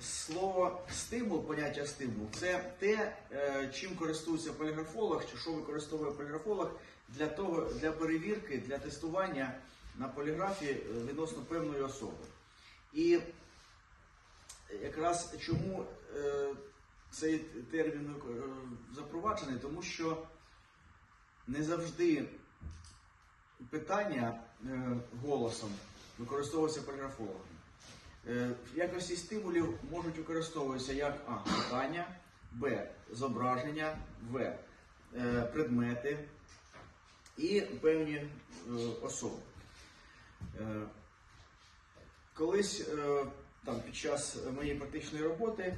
слово стимул, поняття стимул, це те, е, чим користується поліграфолог, чи що використовує поліграфолог для того, для перевірки, для тестування на поліграфі е, відносно певної особи. І якраз чому е, цей термін запроваджений, тому що не завжди питання голосом використовується поліграфологом. Е, В якості стимулів можуть використовуватися як А. Питання, Б. Зображення, В. е, Предмети і певні е, особи. Е, Колись е, там, під час моєї практичної роботи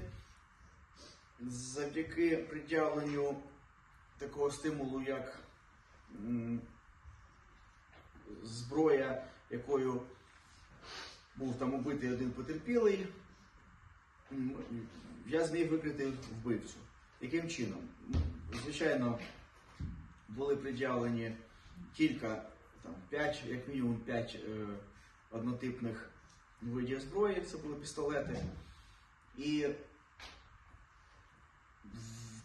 завдяки пред'явленню такого стимулу, як зброя, якою був там убитий один потерпілий, я зміг викрити вбивцю. Яким чином? Звичайно, були пред'явлені кілька, там, п'ять, як мінімум п'ять е, однотипних видів зброї, це були пістолети. І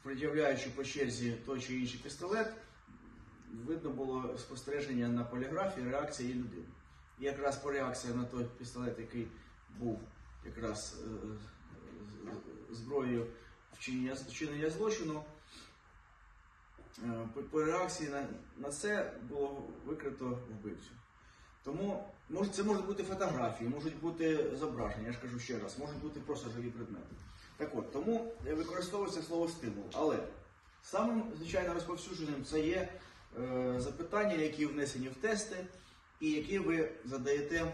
пред'являючи по черзі той чи інший пістолет, видно було спостереження на поліграфі реакції людини. Якраз по реакції на той пістолет, який був якраз е, зброєю вчинення, злочину, е, по, реакції на, це було викрито вбивцю. Тому це можуть бути фотографії, можуть бути зображення, я ж кажу ще раз, можуть бути просто живі предмети. Так от, тому е, використовується слово стимул. Але самим, звичайно, розповсюдженим це є е, запитання, які внесені в тести, і які ви задаєте е,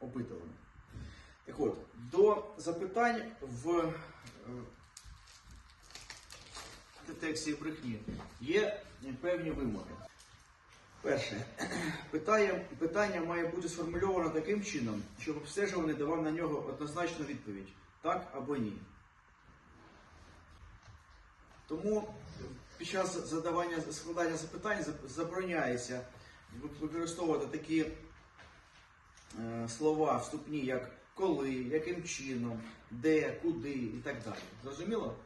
опитуванню. Так от, до запитань в е, детекції брехні є певні вимоги. Перше, питання, питання має бути сформульовано таким чином, щоб обстежуваний давав на нього однозначну відповідь так або ні. Тому під час задавання складання запитань забороняється використовувати такі е, слова вступні, як коли, яким чином, де, куди і так далі. Зрозуміло?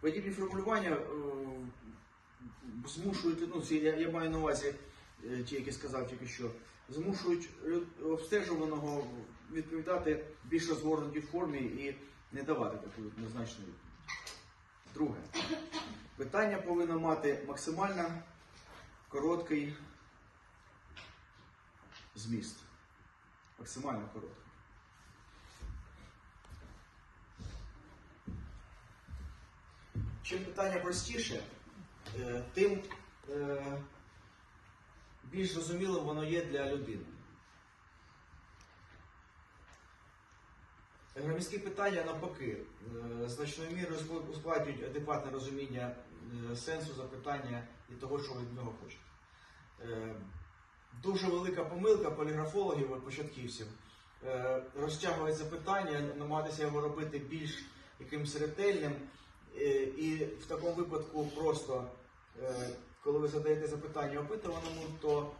Подібні формулювання е, змушують, ну, я, я маю на увазі е, ті, які сказав тільки що, змушують обстежуваного відповідати більш розгорнутій формі і не давати таку однозначну відповідь. Друге. Питання повинно мати максимально короткий зміст. Максимально короткий. Чим питання простіше, е, тим е, більш зрозумілим воно є для людини. Громадські питання навпаки е, значною мірою ускладнюють адекватне розуміння е, сенсу запитання і того, що ви від нього хочете. Е, Дуже велика помилка поліграфологів початківців розтягувати запитання, намагатися його робити більш якимось ретельним. І в такому випадку просто, коли ви задаєте запитання опитуваному, то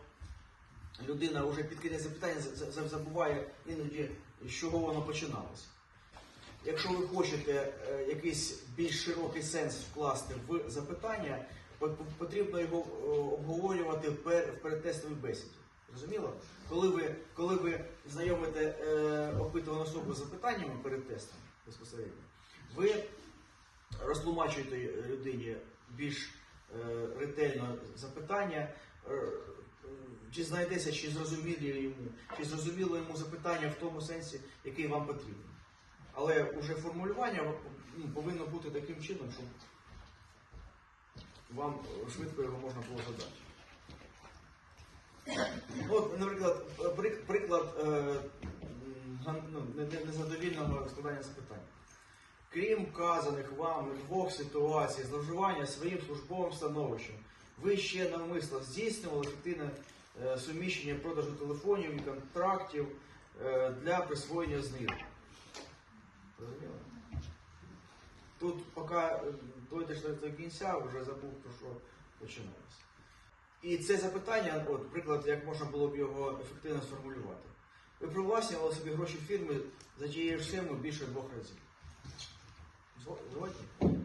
людина вже під кінець запитання за- за- забуває іноді, з чого воно починалося. Якщо ви хочете е, якийсь більш широкий сенс вкласти в запитання, по- по- потрібно його е, обговорювати в передтестовій бесіді. Зрозуміло? Коли ви, коли ви знайомите е, опитувану особу з запитаннями перед тестом безпосередньо, ви розтлумачуєте людині більш е, ретельно запитання, е, е, чи зрозумілі йому, чи зрозуміло йому запитання в тому сенсі, який вам потрібен. Але вже формулювання ну, повинно бути таким чином, щоб вам е, швидко його можна було задати. От, наприклад, приклад е, ну, не- не- незадовільного складання запитань. Крім вказаних вами двох ситуацій зловживання своїм службовим становищем, ви ще навмисно здійснювали ефективне е, суміщення продажу телефонів і контрактів е, для присвоєння знижок. Тут, поки е, дойдеш до кінця, вже забув про що починалося. І це запитання, от, приклад, як можна було б його ефективно сформулювати. ви привласнювали собі гроші фірми за тією ж сумою більше двох разів. Зго- Згодні?